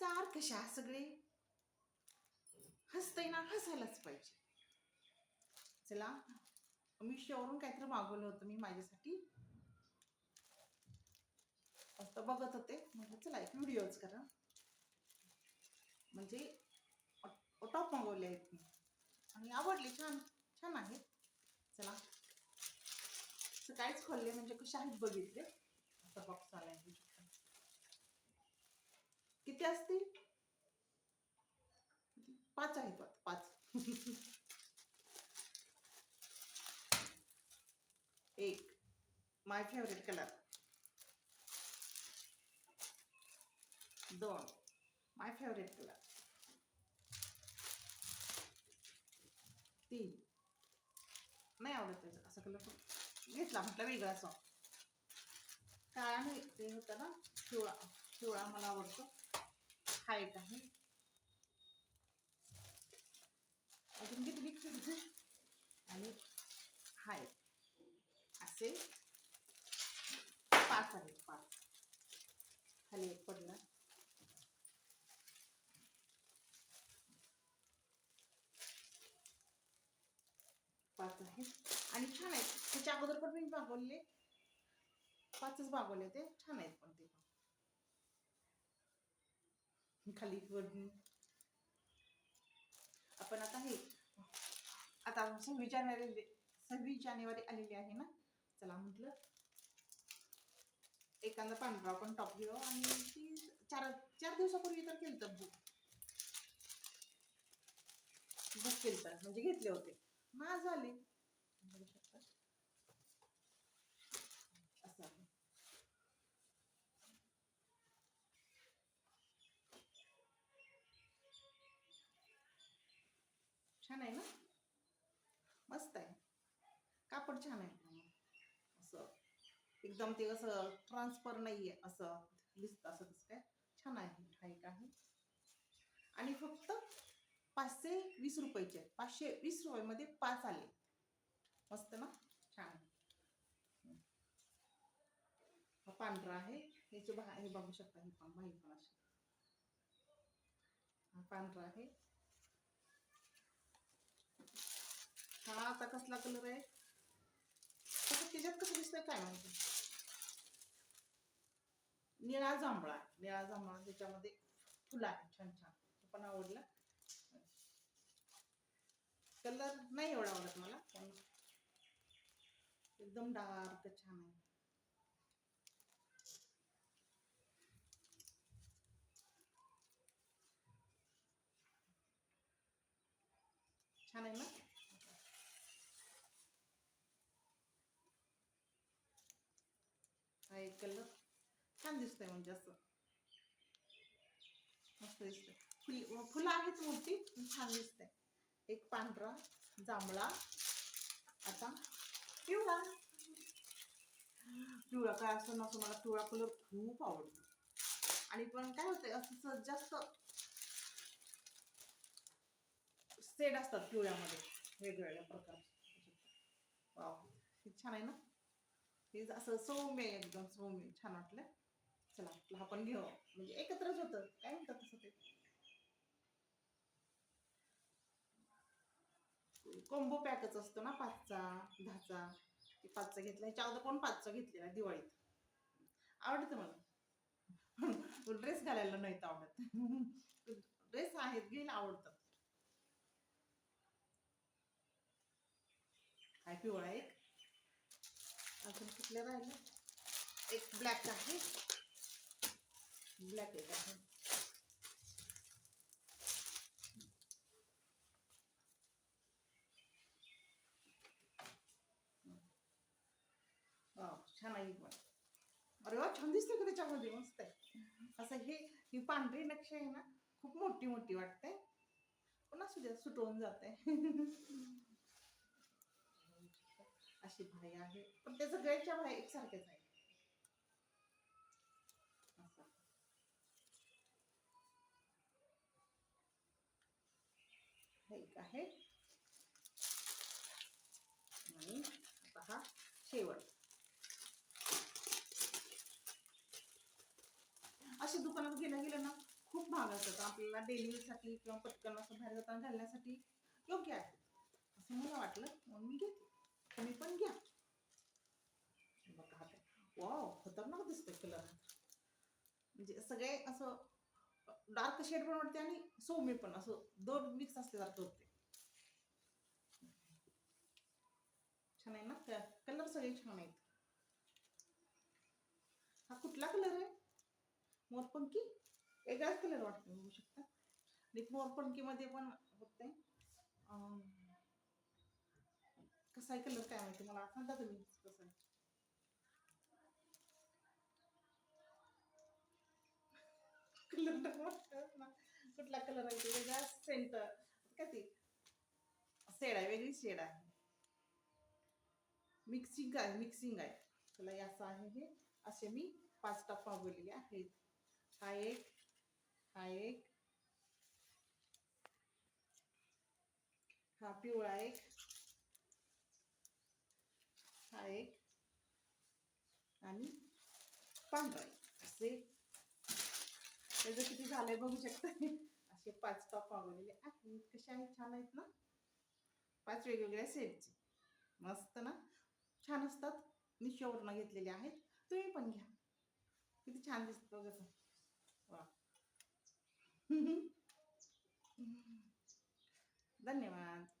नमस्कार कशा सगळे हसतय ना हसायलाच पाहिजे. चला मी शोवरून काहीतरी मागवलं होतं मी माझ्यासाठी. आता बघत होते. म्हणजे चला एक व्हिडिओच करा. म्हणजे टॉप मागवले आहेत मी. आणि आवडले छान छान आहेत. चला. सकाळीच खोलले म्हणजे कसे आहेत बघितले? आता बॉक्स आला आहे किती असतील? पाच आहेत पाच. एक. माय फेवरेट कलर दोन. माय फेवरेट कलर तीन. नाही आवडत त्याचा असा कलर घेतला म्हटलं वेगळा सॉ काळा नाही ते होतं ना पिवळा पिवळा मला आवडतो. हा एक आहे. अजून किती लिक्विड आणि हा एक असे पाच आहेत पाच. खाली एक पडला. पाच आहेत आणि छान आहेत. त्याच्या अगोदर पण मी मागवले पाचच मागवले ते छान आहेत पण ते पण. खाली आपण आता हे आता सव्वीस जानेवारी सव्वीस जानेवारी आलेली आहे ना? चला म्हटलं एखादा पांढरा पण टॉप घेऊ आणि ती चार चार दिवसापूर्वी तर केलं तर बुक बुक केलं तर म्हणजे घेतले होते. ना झाले बघू शकता असं आहे छान आहे ना? मस्त आहे. कापड छान आहे. असं. एकदम ते असं ट्रान्सफर नाही आहे असं दिसतं असं दिसत काय छान आहे. ठाईक आहे आणि फक्त पाचशे वीस रुपयाचे. आहेत. पाचशे वीस रुपयामध्ये पाच आले. मस्त ना? छान. आहे. हा पांढरा आहे. याचे बा हे बघू शकता हे पण बाही पण हा पांढरा आहे. हा आता कसला कलर आहे? त्याच्यात कसं दिसतंय काय माहिती? निळा जांभळा. निळा जांभळा त्याच्यामध्ये फुलं आहे छान छान. पण आवडला. कलर नाही एवढा आवडत मला पण एकदम डार्क छान आहे. छान आहे ना? आहे कलर. छान दिसतंय म्हणजे असं. मस्त दिसतंय. फुली फुलं आहेत मोठी छान दिसतंय. एक पांढरा जांभळा. आता पिवळा. पिवळा काय असं ना मला पिवळा कलर खूप आवडतो. आणि पण काय होतंय असं जास्त सेड असतात पिवळ्यामध्ये. वेगवेगळ्या प्रकारचे वाव छान आहे ना? हे असं सौम्य आहे एकदम सौम्य छान वाटलं. चला आपलं आपण घेऊ. म्हणजे एकत्रच होतं. काय म्हणतात तसं ते? कोंबो पॅकच असतो ना पाचचा दहाचा. ते पाचचा घेतला. ह्याच्या अगोदर पण पाचचा घेतलेला? दिवाळीत. आवडतं मला ड्रेस घालायला नाहीत आवडत. ड्रेस आहेत घ्यायला आवडतात काय पिवळा एक अजून कुठले राहिले? एक ब्लॅक आहे. ब्लॅक एक आहे. छान आहे पण. अरे वा छान दिसते का त्याच्यामध्ये? मस्त आहे. असं हे ही पांढरी नक्षी आहे ना खूप मोठी मोठी वाटते पण असू द्या सुटवून जाते अशी भाई आहे. पण त्या सगळ्यांच्या भाई एकसारख्याच आहे. हे एक आहे. आणि पहा शेवट. असे दुकानात घेणं गेलं ना खूप महाग असतात आपल्याला डेलीसाठी किंवा पटकन असं बाहेर जाताना घालण्यासाठी योग्य आहे. असं मला वाटलं. म्हणून मी घेते तुम्ही पण घ्या. बघा वाव खतरनाक दिसतोय कलर म्हणजे सगळे असं डार्क शेड पण वाटते आणि सौम्य पण असं दोन मिक्स असल्यासारखं होते छान आहे ना? कलर सगळे छान आहेत. हा कुठला कलर आहे? मोरपंखी वेगळाच कलर वाटतो बघू शकता. आणि मोरपंखीमध्ये पण होते कसा आहे कलर काय माहिती मला सांगा तुम्ही कसं आहे. कलर कुठला कलर आहे ते? वेगळा सेंट काय ते? शेड आहे वेगळी शेड आहे. मिक्सिंग आहे मिक्सिंग आहे. तुला याचं असं आहे हे. असे मी पाच टप मागवलेले आहेत. हा एक हा एक. हा पिवळा एक हा एक आणि पांढरा एक. असे. त्याचं किती झालंय बघू शकता. असे पाच टॉप मागवलेले आहेत. कसे आहेत? छान आहेत ना? पाच वेगवेगळ्या सेटचे मस्त ना? छान असतात. मिशोवरनं घेतलेले आहेत. तुम्ही पण घ्या. किती छान दिसतं कसं वा. धन्यवाद.